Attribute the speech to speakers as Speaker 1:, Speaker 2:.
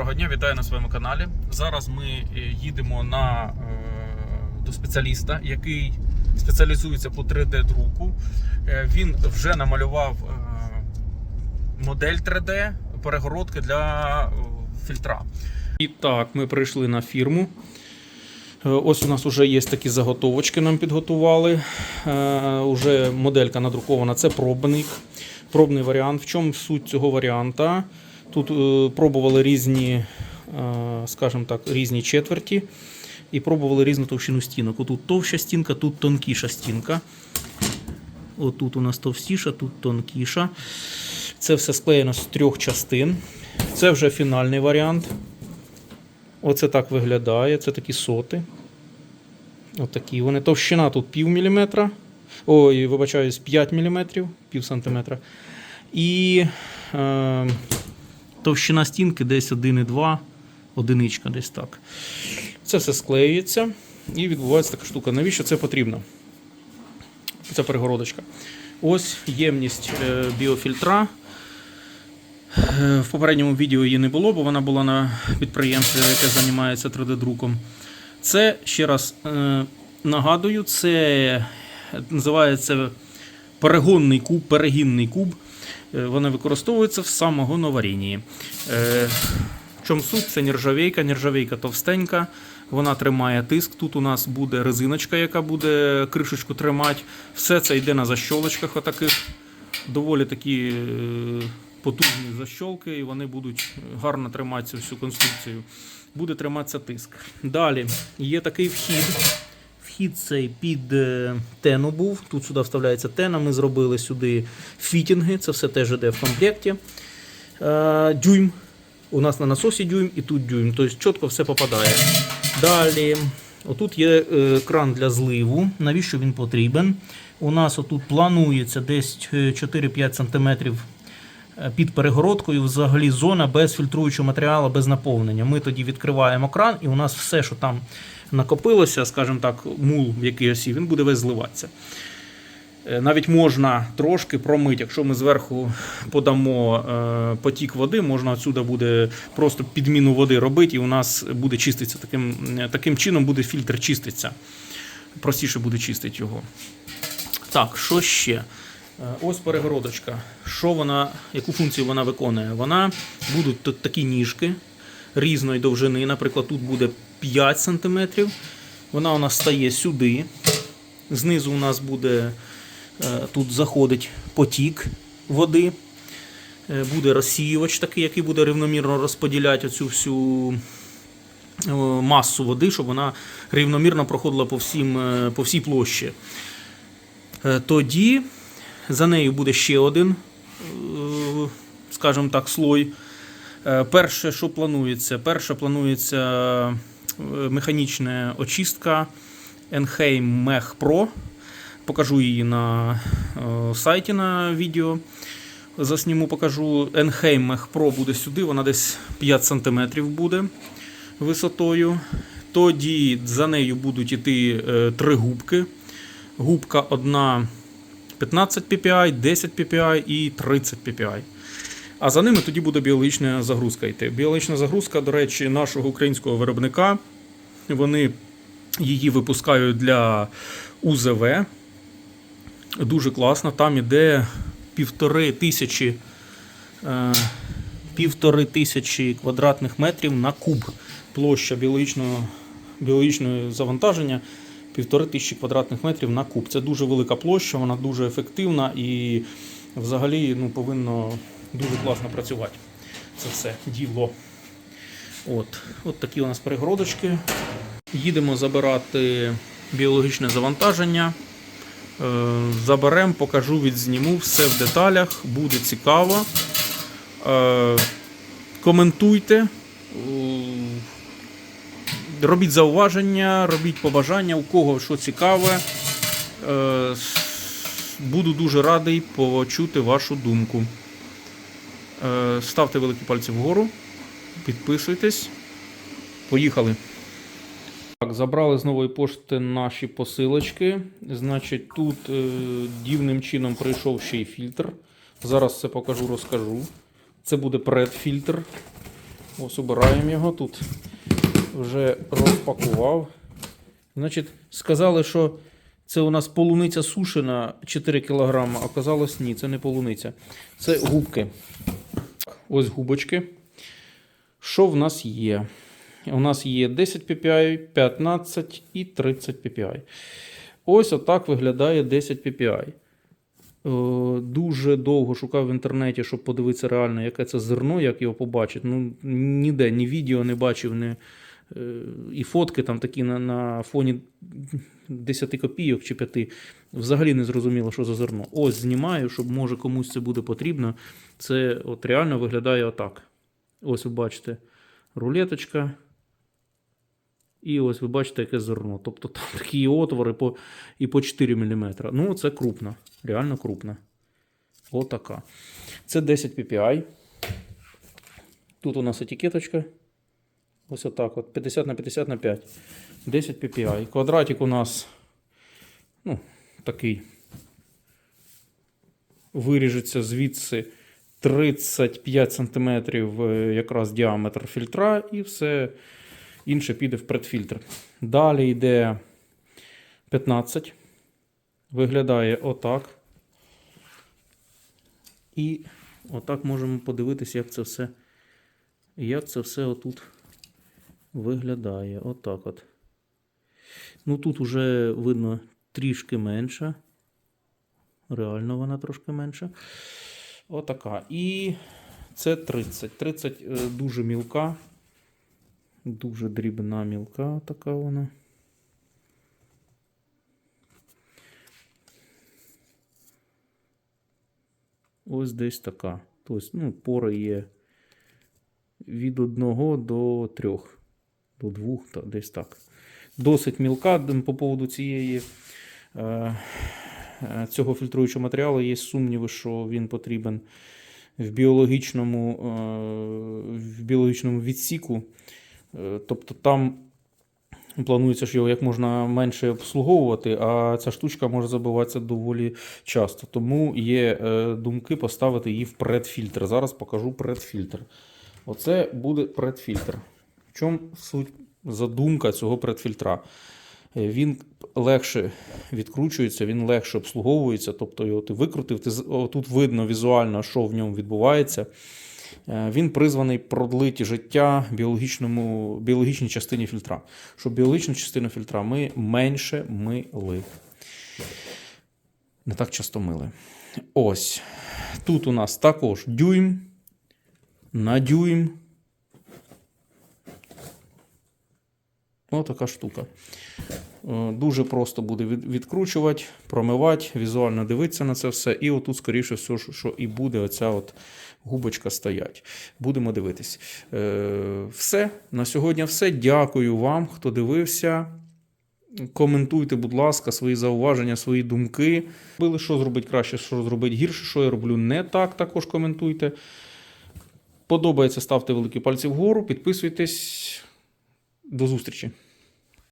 Speaker 1: Доброго дня, вітаю на своєму каналі. Зараз ми е, їдемо на, е, до спеціаліста, який спеціалізується по 3D-друку. Е, Він вже намалював модель 3D перегородки для фільтра. І так, ми прийшли на фірму. Ось у нас вже є такі заготовочки, нам підготували. Уже моделька надрукована. Це пробник, пробний варіант. В чому суть цього варіанта? Тут е, пробували різні, е, скажімо так, різні четверті і пробували різну товщину стінок. Отут товща стінка, тут тонкіша стінка. Отут у нас товстіша, тут тонкіша. Це все склеєно з трьох частин. Це вже фінальний варіант. Оце так виглядає. Це такі соти. Отакі вони. Товщина тут пів міліметра. Ой, вибачаюсь, 5 міліметрів, пів сантиметра. І е, товщина стінки десь 1,2, одиничка десь так. Це все склеюється і відбувається така штука. Навіщо це потрібно? Це перегородочка. Ось ємність е, біофільтра. Е, В попередньому відео її не було, бо вона була на підприємстві, яке займається 3D-друком. Це, ще раз е, нагадую, це називається перегонний куб, перегінний куб. Е, Вони використовуються в самогоноварінні. Е, В чому суть? Це нержавейка, нержавейка товстенька, вона тримає тиск. Тут у нас буде резиночка, яка буде кришечку тримати. Все це йде на защолочках отаких. Доволі такі е, потужні защолки, і вони будуть гарно тримати всю конструкцію. Буде триматися тиск. Далі є такий вхід. Вхід цей під е, тену був. Тут сюди вставляється тена. Ми зробили сюди фітінги. Це все теж йде в комплекті. Е, Дюйм. У нас на насосі дюйм і тут дюйм. Тобто чітко все попадає. Далі, отут є е, кран для зливу. Навіщо він потрібен? У нас отут планується десь е, 4-5 см під перегородкою взагалі зона без фільтруючого матеріалу, без наповнення. Ми тоді відкриваємо кран, і у нас все, що там накопилося, скажімо так, мул в якій осі, він буде весь зливатися. Е, Навіть можна трошки промити, якщо ми зверху подамо е, потік води, можна отсюди буде просто підміну води робити, і у нас буде чиститися таким, е, таким чином буде фільтр чиститися. Простіше буде чистити його. Так, що ще? Ось перегородочка. Що вона, яку функцію вона виконує? Вона будуть тут такі ніжки різної довжини. Наприклад, тут буде 5 см. Вона у нас стає сюди. Знизу у нас буде е, тут заходить потік води. Е, Буде розсіювач такий, який буде рівномірно розподіляти оцю всю е, масу води, щоб вона рівномірно проходила по, всім, по всій площі. Тоді за нею буде ще один, скажімо так, слой. Е, Перше, що планується? Перше планується е, механічна очистка Enheim Mech Pro. Покажу її на е, сайті на відео. Засніму, покажу. Enheim Mech Pro буде сюди, вона десь 5 см буде висотою. Тоді за нею будуть йти три губки. Губка одна 15 ppi, 10 ppi і 30 ppi. А за ними тоді буде біологічна загрузка йти. Біологічна загрузка, до речі, нашого українського виробника. Вони її випускають для УЗВ. Дуже класно. Там іде півтори тисячі, е, півтори тисячі квадратних метрів на куб. Площа біологічного, біологічного завантаження півтори тисячі квадратних метрів на куб. Це дуже велика площа, вона дуже ефективна і взагалі ну, повинно дуже класно працювати. Це все діло. От, от такі у нас перегородочки. Їдемо забирати біологічне завантаження. Е, Заберемо, покажу, відзніму все в деталях, буде цікаво. Е, Коментуйте, робіть зауваження, робіть побажання, у кого що цікаве. Е, Буду дуже радий почути вашу думку. Е, Ставте великі пальці вгору, підписуйтесь. Поїхали. Так, забрали з нової пошти наші посилочки. Значить, тут е, дивним чином прийшов ще й фільтр. Зараз це покажу, розкажу. Це буде предфільтр. Ось убираємо його тут. Вже розпакував. Значить, сказали, що це у нас полуниця сушена 4 кг, оказалось ні, це не полуниця. Це губки. Ось губочки. Що в нас є? У нас є 10 PPI, 15 і 30 PPI. Ось отак виглядає 10 PPI. Е, Дуже довго шукав в інтернеті, щоб подивитися реально, яке це зерно, як його побачити. Ну, ніде, ні відео не бачив, ні, і фотки там такі на, на фоні 10 копійок чи 5. Взагалі не зрозуміло, що за зерно. Ось знімаю, щоб може комусь це буде потрібно. Це от реально виглядає отак. Ось ви бачите рулеточка. І ось ви бачите, яке зерно. Тобто там такі отвори по, і по 4 мм. Ну, це крупно. Реально крупно. Отака. Це 10 PPI. Тут у нас етикеточка. Ось отак. От 50 на 50 на 5. 10 PPI. Квадратик у нас ну, такий. Виріжеться звідси 35 см якраз діаметр фільтра, і все інше піде в предфільтр. Далі йде 15. Виглядає отак. І отак можемо подивитися, як це все, як це все отут виглядає. Отак от. Ну тут вже видно трішки менше. Реально вона трошки менша. Отака. І це 30. 30 е, дуже мілка. Дуже дрібна мілка така вона. Ось десь така. Тобто, ну, пори є від 1 до 3, до 2, та десь так. Досить мілка по поводу цієї, е, е, цього фільтруючого матеріалу. Є сумніви, що він потрібен в біологічному, е, в біологічному відсіку. Тобто там планується, що його як можна менше обслуговувати, а ця штучка може забиватися доволі часто. Тому є думки поставити її в предфільтр. Зараз покажу предфільтр. Оце буде предфільтр. Чому суть задумка цього предфільтра? Е, Він легше відкручується, він легше обслуговується. Тобто його ти викрутив, ти, тут видно візуально, що в ньому відбувається. Е, Він призваний продлити життя біологічному, біологічній частині фільтра. Щоб біологічну частину фільтра ми менше мили. Не так часто мили. Ось. Тут у нас також дюйм на дюйм. Ось така штука. Е, Дуже просто буде відкручувати, промивати, візуально дивитися на це все. І отут, скоріше все, що- що і буде оця от губочка стоять. Будемо дивитись. Е, Все. На сьогодні все. Дякую вам, хто дивився. Коментуйте, будь ласка, свої зауваження, свої думки. Били, що зробити краще, що зробити гірше, що я роблю не так, також коментуйте. Подобається, ставте великі пальці вгору, підписуйтесь. До зустрічі!